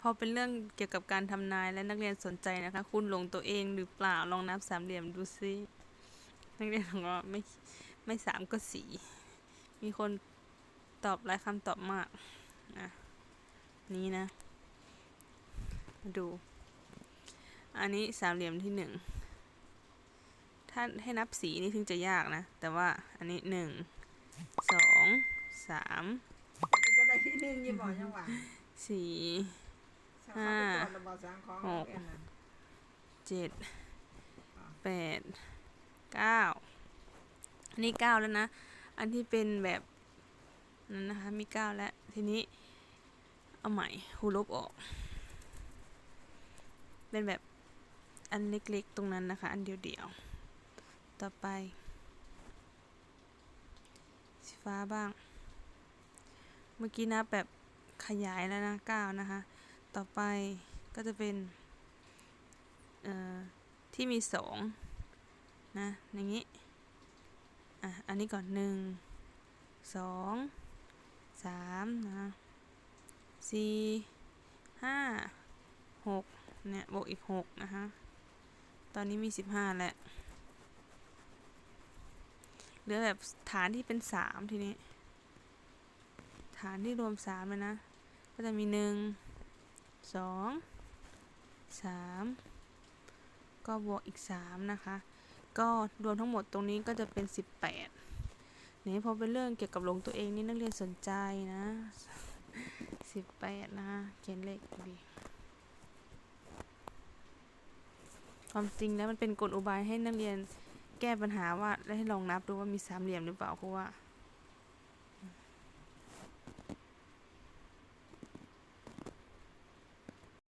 พอเป็นเรื่องเกี่ยวกับการทำนายและนักเรียนสนใจนะคะ คุณหลงตัวเองหรือเปล่าลองนับสามเหลี่ยมดูซินักเรียนบอกว่าไม่ไม่สามก็สี่มีคนตอบหลายคำตอบมากนะนี้นะ มาดู อันนี้สามเหลี่ยมที่หนึ่งถ้าให้นับสีนี่ถึงจะยากนะ แต่ว่าอันนี้หนึ่งสองสาม ที่หนึ่งอยี่บ่จังหวะสี่ ห้าระบาดสังของหกเอ็นน่ะเจ็ดแปดเก้าอันนี้เก้าแล้วนะ อันที่เป็นแบบนั้นนะคะมีเก้าแล้ว ทีนี้ เอาใหม่ฮูลบออก เป็นแบบอันเล็กๆตรงนั้นนะคะ อันเดียวๆ ต่อไป สีฟ้าบ้าง เมื่อกี้นะแบบขยายแล้วนะก้านะคะ ต่อไปก็จะเป็นที่มีสองนะอย่างนี้ อะ อันนี้ก่อนหนึ่งสองสามนะสี่ห้าหกเนี่ย บวกอีกหกนะคะ ตอนนี้มีสิบห้าแล้ว เหลือแบบฐานที่เป็นสามทีนี้ ฐานที่รวมสามเลยนะ ก็จะมีหนึ่งสองสามก็บวกอีกสามนะคะ ก็รวมทั้งหมดตรงนี้ก็จะเป็นสิบแปดนี่พอเป็นเรื่องเกี่ยวกับลงตัวเองนี่นักเรียนสนใจนะสิบแปดนะคะเขียนเลขดีความจริงแล้วมันเป็นกลอุบายให้นักเรียนแก้ปัญหาว่าและให้ลองนับดูว่ามีสามเหลี่ยมหรือเปล่าเพราะว่า